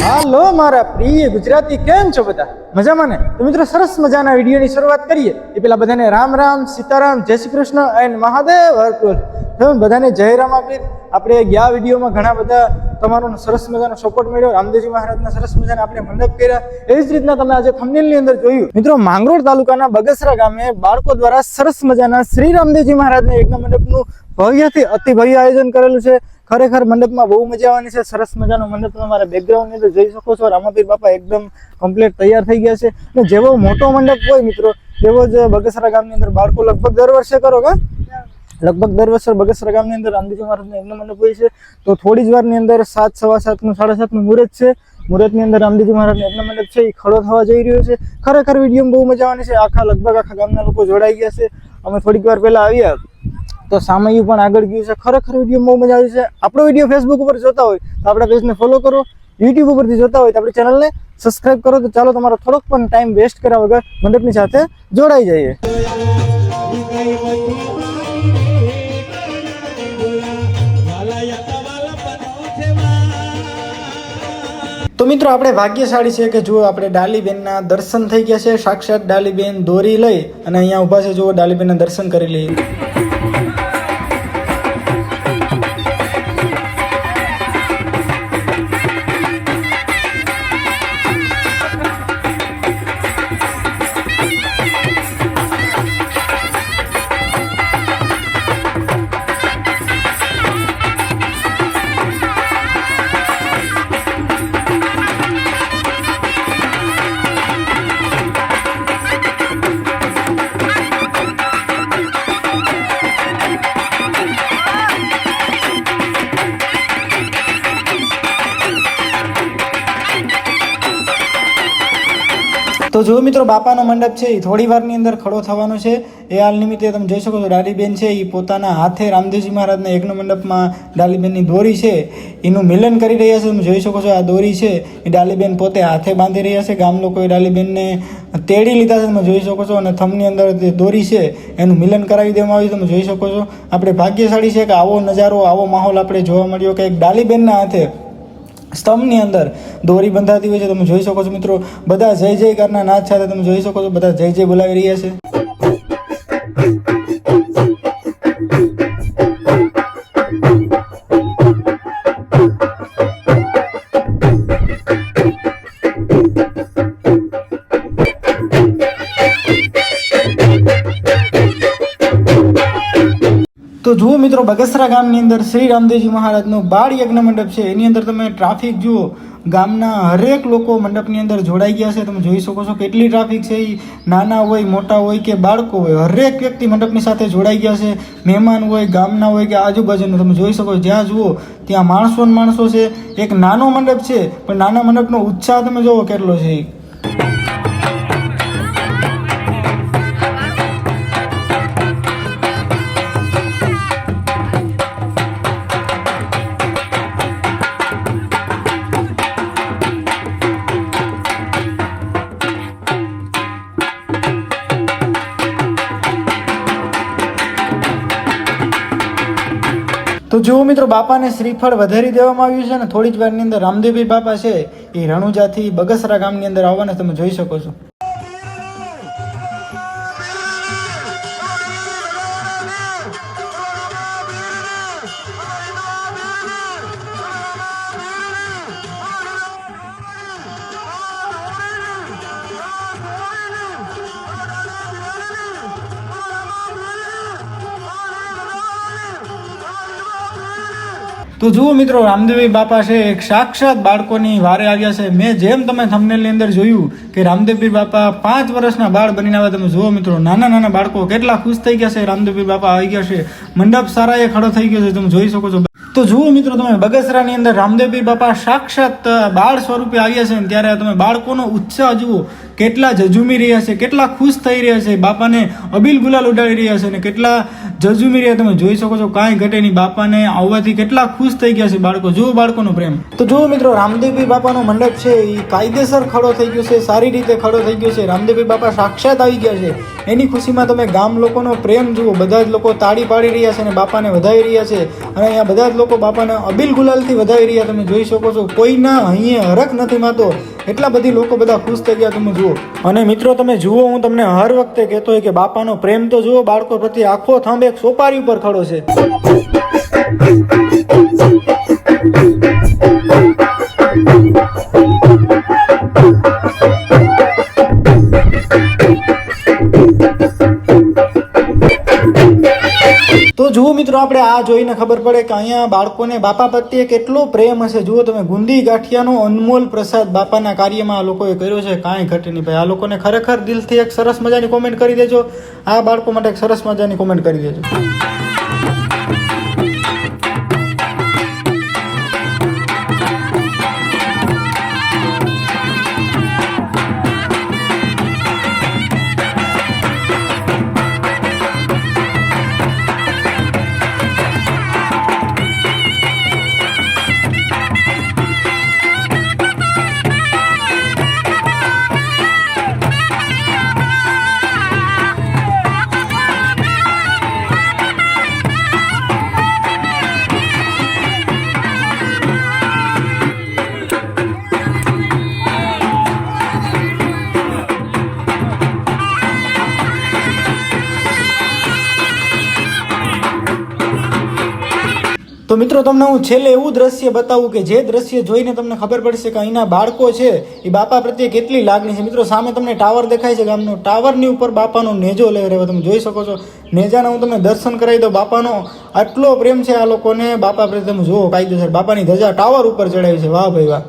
પ્રિય ગુજરાતી, કેમ છો બધા? મજામાં ને? તો મિત્રો સરસ મજાના વિડીયોની શરૂઆત કરીએ. એ પેલા બધાને રામ રામ, સીતારામ, જય શ્રી કૃષ્ણ એન્ડ મહાદેવ હરકુલ. તો બધાને જય રામ આપી. આપણે ગયા વિડીયોમાં ઘણા બધા તમારો સરસ મજાનો સપોર્ટ મળ્યો. રામદેવજી મહારાજના સરસ મજાના આપણે મંડપ કર્યા. એવી જ રીતના તમે આજે થંબનેલની અંદર જોયું. મિત્રો માંગરોળ તાલુકાના બગસરા ગામે બાળકો દ્વારા સરસ મજાના શ્રી રામદેવજી મહારાજના યજ્ઞ મંડપનું ભવ્યથી અતિ ભવ્ય આયોજન કરેલું છે. ખરેખર મંડપમાં બહુ મજા આવવાની છે, સરસ મજાનો મંડપ તમારા બેકગ્રાઉન્ડની અંદર જોઈ શકો છો. રામાપીર બાપા એકદમ કમ્પ્લીટ તૈયાર થઈ ગયા છે. અને જેવો મોટો મંડપ હોય મિત્રો તેવો જ બગસરા ગામની અંદર બાળકો લગભગ દર વર્ષે કરો કા? લગભગ દર વર્ષે બગસરા ગામની અંદર રામજીજી મહારાજનો એમનો મંડપ હોય છે. તો થોડી જ વારની અંદર સાત, સવા સાતનું, સાડા સાતનું મુહૂર્ત છે. મુહૂર્તની અંદર રામજીજી મહારાજનો યજ્ઞ મંડપ છે. એ ખડો થવા જઈ રહ્યો છે. ખરેખર વિડીયોમાં બહુ મજા આવવાની છે. આખા, લગભગ આખા ગામના લોકો જોડાઈ ગયા છે. અમે થોડીક વાર પહેલાં આવ્યા. તો સામયું પણ આગળ ગયું છે. ખરેખર વીડિયો બહુ મજા આવી છે. આપણો વીડિયો ફેસબુક ઉપર જોતા હોય તો આપણા પેજને ફોલો કરો. યુટ્યુબ ઉપરથી જોતા હોય તો આપણી ચેનલને સબસ્ક્રાઈબ કરો. તો ચાલો તમારો થોડોક પણ ટાઈમ વેસ્ટ કર્યા વગર મંડપની સાથે જોડાઈ જઈએ. તો મિત્રો, આપણે ભાગ્યશાળી છે કે જુઓ, આપણે ડાલીબેનના દર્શન થઈ ગયા છે. સાક્ષાત ડાલીબેન દોરી લઈ અને અહીંયા ઊભા છે. જુઓ, ડાલીબેનના દર્શન કરી લઈએ. Thank you. તો જો મિત્રો બાપાનો મંડપ છે, એ થોડી વારની અંદર ખડો થવાનો છે. એ હાલ નિમિત્તે તમે જોઈ શકો છો, ડાલીબેન છે, એ પોતાના હાથે રામદેવજી મહારાજના યજ્ઞ મંડપમાં ડાલીબેનની દોરી છે. એનું મિલન કરી રહ્યા છે, તમે જોઈ શકો છો, આ દોરી છે. એ ડાલીબેન પોતે હાથે બાંધી રહ્યા છે. ગામ લોકોએ ડાલીબેનને તેડી લીધા છે, તમે જોઈ શકો છો, અને થમની અંદર જે દોરી છે, એનું મિલન કરાવી દેવામાં આવ્યું તમે જોઈ શકો છો. આપણે ભાગ્યશાળી છે કે આવો નજારો, આવો માહોલ આપણે જોવા મળ્યો કે એક ડાલીબેનના હાથે સ્તંભની અંદર દોરી બંધાતી હોય છે. તમે જોઈ શકો છો મિત્રો, બધા જય જયકારના નાચ સાથે તમે જોઈ શકો છો. બધા જય જય બોલાવી રહ્યા છે. તો જુઓ મિત્રો, બગસરા ગામની અંદર શ્રી રામદેવજી મહારાજનો બાળ યજ્ઞ મંડપ છે. એની અંદર તમે ટ્રાફિક જુઓ, ગામના હરેક લોકો મંડપની અંદર જોડાઈ ગયા છે. તમે જોઈ શકો છો કેટલી ટ્રાફિક છે. એ નાના હોય, મોટા હોય કે બાળકો હોય, હરેક વ્યક્તિ મંડપની સાથે જોડાઈ ગયા છે. મહેમાન હોય, ગામના હોય કે આજુબાજુનું, તમે જોઈ શકો જ્યાં જુઓ, ત્યાં માણસો માણસો છે. એક નાનો મંડપ છે, પણ નાના મંડપનો ઉત્સાહ તમે જુઓ કેટલો છે. તો જુઓ મિત્રો, બાપાને શ્રીફળ વધારી દેવામાં આવ્યું છે ને થોડી જ વારની અંદર રામદેવભાઈ બાપા છે એ રણુજાથી બગસરા ગામની અંદર આવવાના તમે જોઈ શકો છો. તો જુઓ મિત્રો, રામદેવી બાપા છે, એક સાક્ષાત બાળકોની વારે આવ્યા છે. મેં જેમ તમે થંબનેલની અંદર જોયું કે રામદેવભાઈ બાપા પાંચ વર્ષના બાળ બનીને આવ્યા, તમે જુઓ મિત્રો, નાના નાના બાળકો કેટલા ખુશ થઈ ગયા છે રામદેવભાઈ બાપા આવી ગયા છે. મંડપ સારા એ ખડો થઈ ગયો છે, તમે જોઈ શકો છો. તો જુઓ મિત્રો તમે, બગસરાની અંદર રામદેવભાઈ બાપા સાક્ષાત બાળ સ્વરૂપે આવ્યા છે ને ત્યારે તમે બાળકોનો ઉત્સાહ જુઓ, કેટલા જજુમી રહ્યા છે, કેટલા ખુશ થઈ રહ્યા છે, બાપાને અબીલ ગુલાલ ઉડાડી રહ્યા છે અને કેટલા જજુમી રહ્યા, તમે જોઈ શકો છો, કાંઈ ઘટે નહીં, બાપાને આવવાથી કેટલા ખુશ થઈ ગયા છે બાળકો, જુઓ બાળકોનો પ્રેમ. તો જુઓ મિત્રો રામદેવી બાપાનો મંડપ છે, એ કાયદેસર ખડો થઈ ગયો છે, સારી રીતે ખડો થઈ ગયો છે, રામદેવભાઈ બાપા સાક્ષાત આવી ગયા છે. એની ખુશીમાં તમે ગામ લોકોનો પ્રેમ જુઓ, બધા જ લોકો તાળી પાડી રહ્યા છે અને બાપાને વધાવી રહ્યા છે. અને અહીંયા બધા જ લોકો બાપાના અબિલ ગુલાલથી વધાવી રહ્યા, તમે જોઈ શકો છો. કોઈના અહીંયા હરખ નથી માતો એટલા બધી લોકો બધા ખુશ થઈ ગયા, તમે જુઓ. અને મિત્રો, તમે જુઓ, હું તમને હર વખતે કહેતો હોય કે બાપાનો પ્રેમ તો જુઓ, બાળકો પ્રત્યે આખો થંભ એક સોપારી ઉપર ખડો છે. જુઓ મિત્રો, આપણે આ જોઈને ખબર પડે કે અહીંયા બાળકોને બાપા પ્રત્યે કેટલો પ્રેમ હશે. જુઓ તમે, ગુંદી ગાંઠિયાનો અનમોલ પ્રસાદ બાપાના કાર્યમાં આ લોકોએ કર્યો છે. કાંઈ ઘટે નહીં. ભાઈ, આ લોકોને ખરેખર દિલથી એક સરસ મજાની કોમેન્ટ કરી દેજો. આ બાળકો માટે એક સરસ મજાની કોમેન્ટ કરી દેજો. તો મિત્રો, તમને હું છેલ્લે એવું દ્રશ્ય બતાવું કે જે દ્રશ્ય જોઈને તમને ખબર પડશે કે અહીંના બાળકો છે, એ બાપા પ્રત્યે કેટલી લાગણી છે. મિત્રો, સામે તમને ટાવર દેખાય છે ગામનો. ટાવરની ઉપર બાપાનો નેજો લઈ રહ્યો. તમે જોઈ શકો છો. નેજાના હું તમને દર્શન કરાવી દઉં. બાપાનો આટલો પ્રેમ છે આ લોકોને. બાપા પ્રત્યે તમે જુઓ કાયદેસર. બાપાની ધજા ટાવર ઉપર ચડાવી છે. વાહ ભાઈ, વાહ.